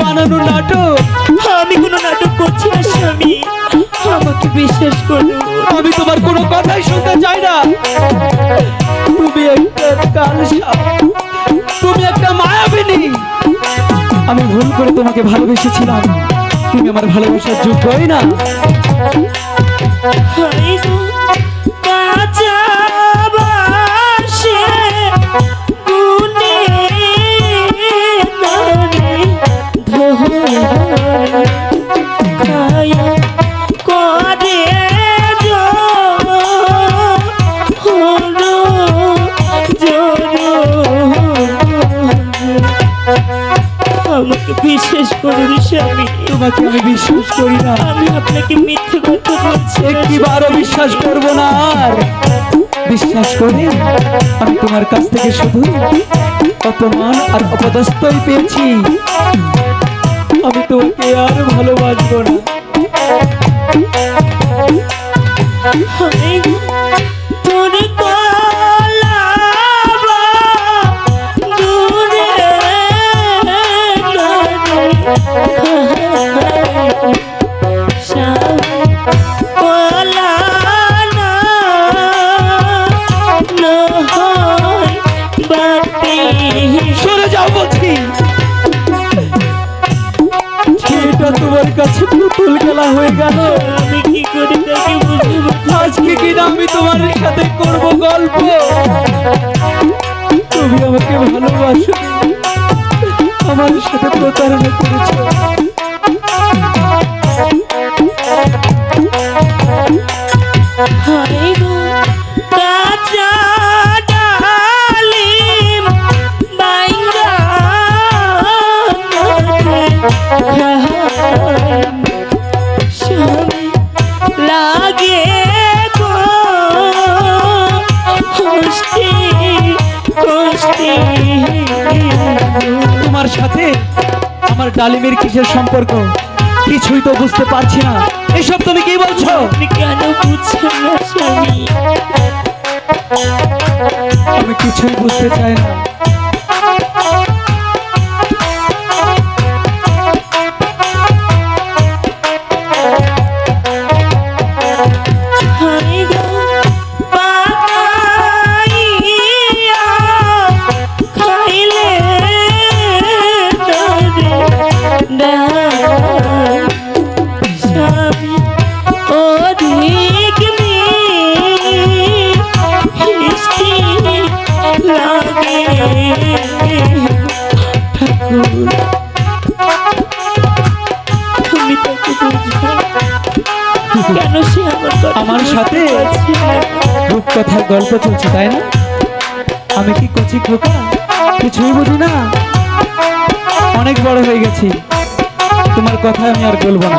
বানানো নাটক। আমি কোনো নাটক করছি না স্বামী। আমাকে বিশ্বাস করুন করে তোমাকে ভালোবেসেছিলাম। তুমি আমার ভালোবাসার যোগ্যই না। বিশ্বাস করুন স্বামী তোমাকে আমি বিশ্বাস করি না। আমি আপনাকে মিথ্যে কথা বলছি। না, একটিবারও বিশ্বাস করব না আর। বিশ্বাস করে আমি তোমার কাছ থেকে শুধু অপমান আর অপদস্থই পেয়েছি। আমি তোমাকে আর ভালোবাসবো না। তোমার কাছে পুতুল খেলা হয়ে গেল। আমি কি করি আজকে কি আমি তোমার সাথে করব গল্প? তুমি আমাকে ভালোবাসো। আমার সাথে প্রতারণা করেছ। ডালিমের কিসের সম্পর্ক? কিছুই তো বুঝতে পারছি না। এসব তুমি কি বলছো? আপনি কেন বুঝছেন না আমি কিছুই বুঝতে চাই না। কেন সে আমার সাথে? রূপকথার গল্প চলছে তাই না? আমি কি কচি খোকা? কিছুই বুঝি না। অনেক বড় হয়ে গেছি। তোমার কথা আমি আর বলব না।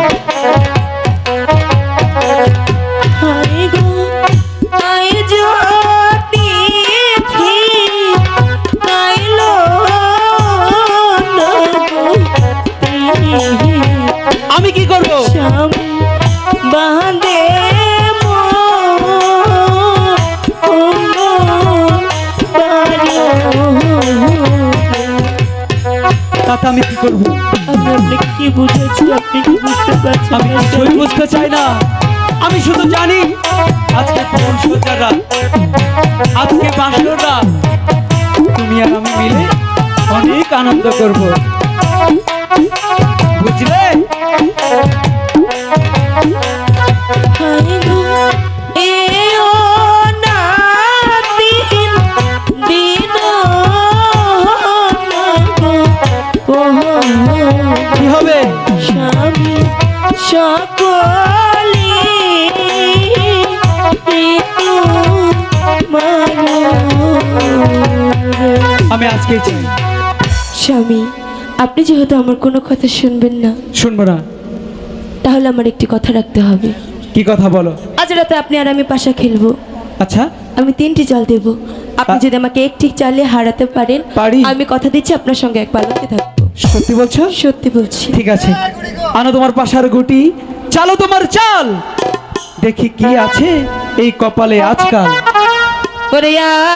তাতে আমি কি করব? আমি আপনাকে কি বুঝেছি? আপনি কি বুঝতে পারছেন? আমি কিছুই বুঝতে চাই না। আমি শুধু জানি আজকে পবন সজ্জার রাত আজকে বাসর রাত তুমি আর আমি মিলে অনেক আনন্দ করব। বুঝলে? হবে? স্বামী সকলি আমি আজকেই চাই। স্বামী আপনি যেহেতু আমার কোনো কথা শুনবেন না শুনব না। তাহলে আমার একটি কথা রাখতে হবে। কি কথা বলো? আজ রাতে আপনি আর আমি পাশা খেলব। আচ্ছা। আমি তিনটি চাল দেব। আপনি যদি আমাকে একটি চালে হারাতে পারেন পারি। আমি কথা দিচ্ছি আপনার সঙ্গে এক পালকে থাকব। সত্যি বলছো? সত্যি বলছি। ঠিক আছে। আনো তোমার পাশার গুটি চালো তোমার চাল। দেখি কি আছে এই কপালে আজকাল।